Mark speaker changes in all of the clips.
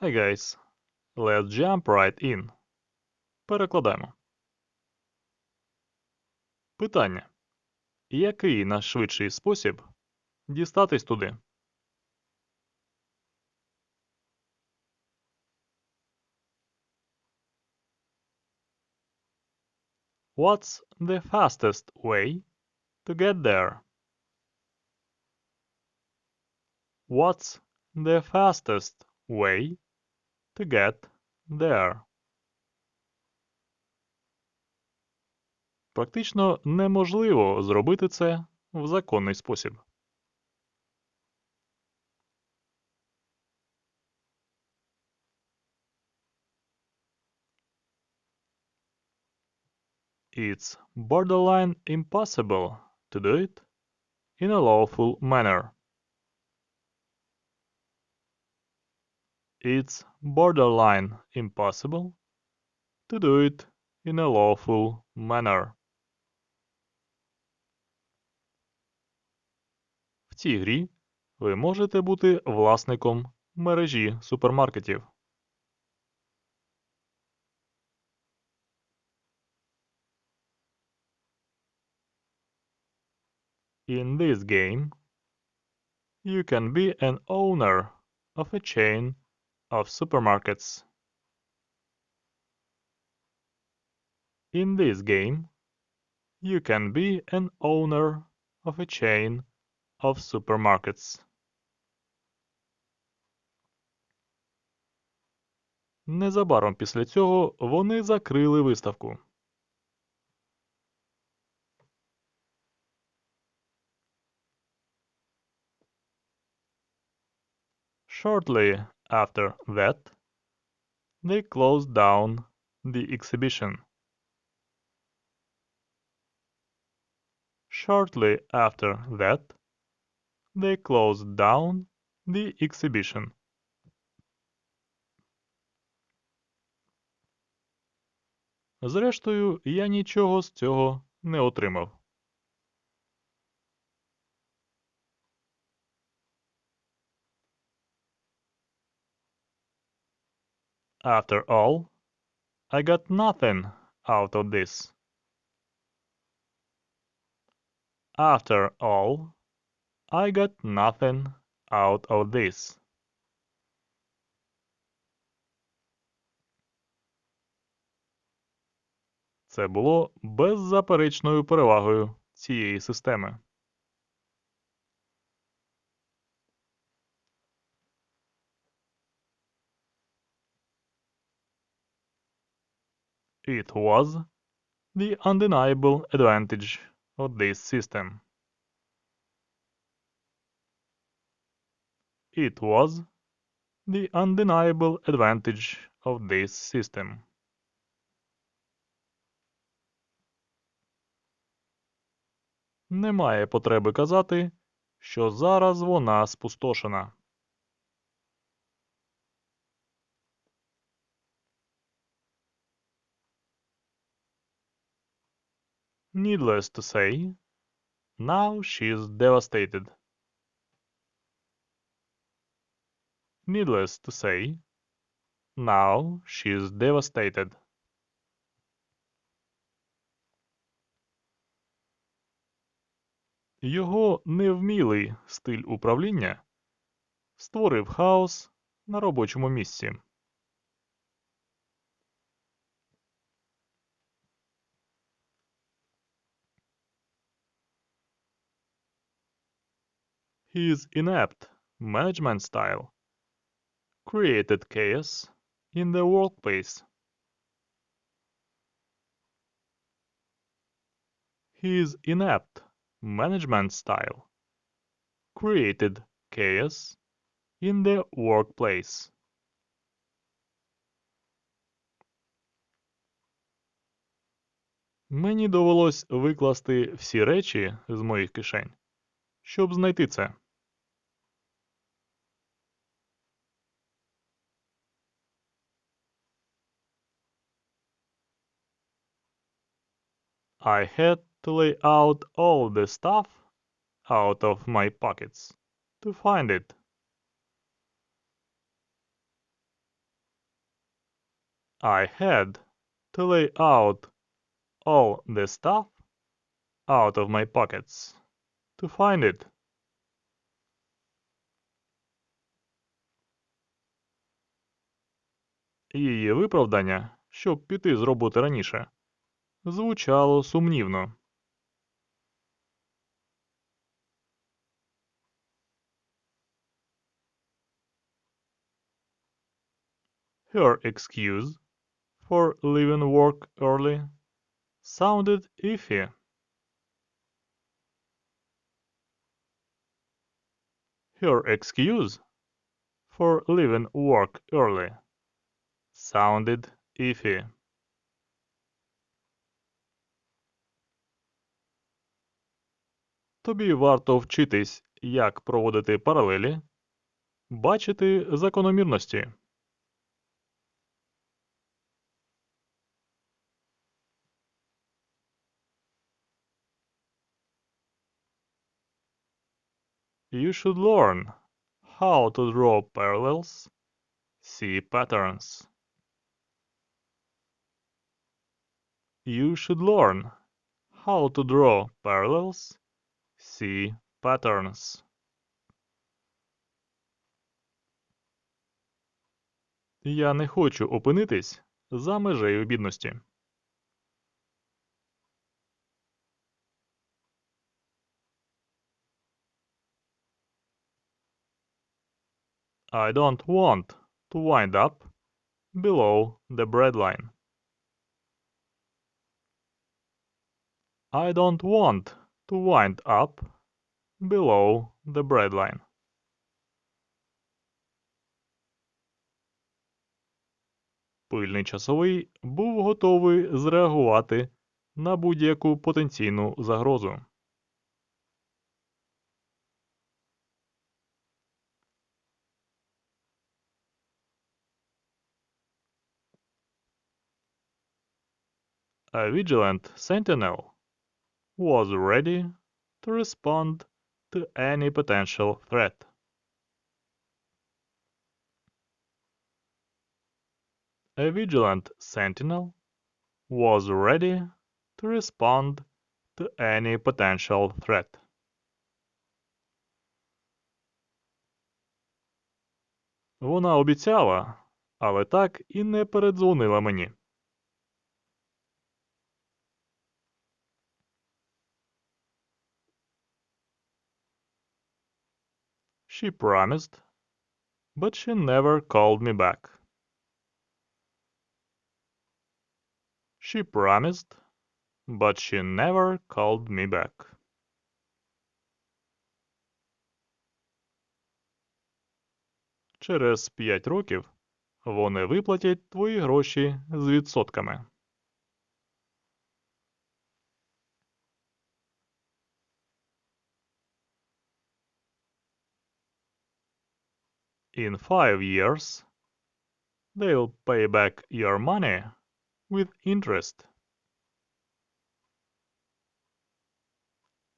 Speaker 1: Hi guys, let's jump right in. Перекладаємо. Питання. Який найшвидший спосіб дістатись туди? What's the fastest way to get there? What's the fastest way to get there? Практично неможливо зробити це в законний спосіб. It's borderline impossible to do it in a lawful manner. It's borderline impossible to do it in a lawful manner. В цій грі ви можете бути власником мережі супермаркетів. In this game, you can be an owner of a chain of supermarkets. In this game, you can be an owner of a chain of supermarkets. Незабаром після цього вони закрили виставку. Shortly after that, they closed down the exhibition. Shortly after that, they closed down the exhibition. Зрештою, я нічого з цього не отримав. After all, I got nothing out of this. After all, I got nothing out of this. Це було беззаперечною перевагою цієї системи. It was the undeniable advantage of this system. It was the undeniable advantage of this system. Немає потреби казати, що зараз вона спустошена. Needless to say, now she's devastated. Needless to say, now she's devastated. Його невмілий стиль управління створив хаос на робочому місці. His inept management style created chaos in the workplace. His inept management style created chaos in the workplace. Мені довелось викласти всі речі з моїх кишень, щоб знайти це. I had to lay out all the stuff out of my pockets to find it. I had to lay out all the stuff out of my pockets to find it. Її виправдання, щоб піти з роботи раніше, звучало сумнівно. Her excuse for leaving work early sounded iffy. Her excuse for leaving work early sounded iffy. Тобі варто вчитись, як проводити паралелі, бачити закономірності. You should learn how to draw parallels, see patterns. You should learn how to draw parallels, see patterns. Я не хочу опинитись за межею бідності. I don't want to wind up below the breadline. I don't want to wind up below the breadline. Пильний часовий був готовий зреагувати на будь-яку потенційну загрозу. A vigilant sentinel was ready to respond to any potential threat. A vigilant sentinel was ready to respond to any potential threat. Вона обіцяла, але так і не передзвонила мені. She promised, but she never called me back. She promised, but she never called me back. Через п'ять років вони виплатять твої гроші з відсотками. In five years, they'll pay back your money with interest.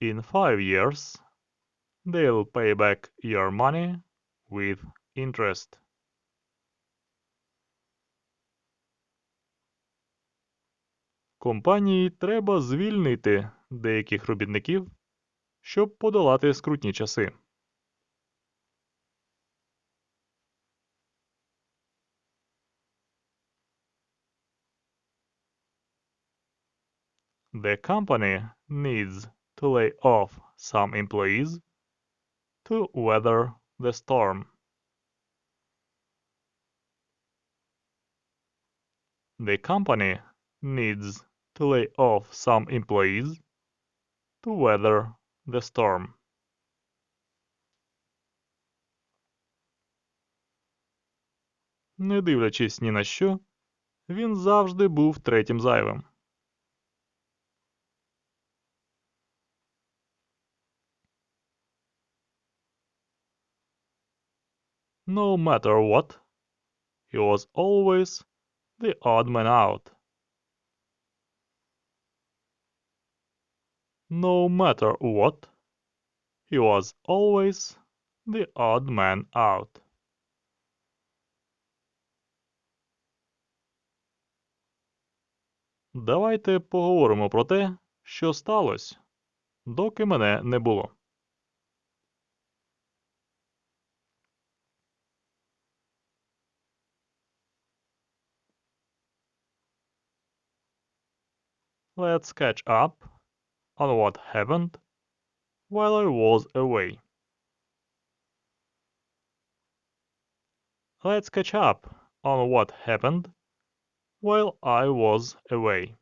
Speaker 1: In five years, they'll pay back your money with interest. Компанії треба звільнити деяких робітників, щоб подолати скрутні часи. The company needs to lay off some employees to weather the storm. The company needs to lay off some employees to weather the storm. Не дивлячись ні на що, він завжди був третім зайвим. No matter what, he was always the odd man out. No matter what, he was always the odd man out. Давайте поговоримо про те, що сталося, доки мене не було. Let's catch up on what happened while I was away. Let's catch up on what happened while I was away.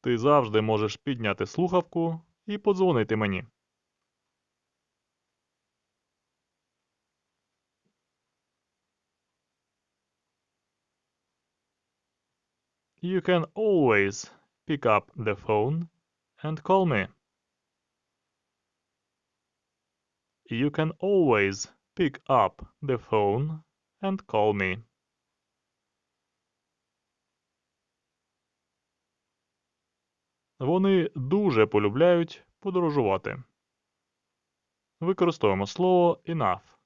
Speaker 1: Ти завжди можеш підняти слухавку і подзвонити мені. You can always pick up the phone and call me. You can always pick up the phone and call me. Вони дуже полюбляють подорожувати. Використовуємо слово enough.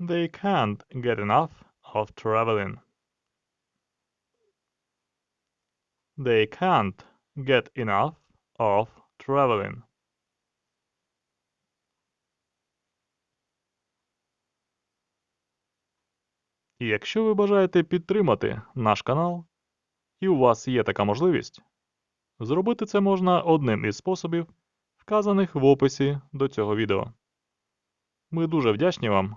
Speaker 1: They can't get enough of traveling. They can't get enough of traveling. І якщо ви бажаєте підтримати наш канал, і у вас є така можливість, зробити це можна одним із способів, вказаних в описі до цього відео. Ми дуже вдячні вам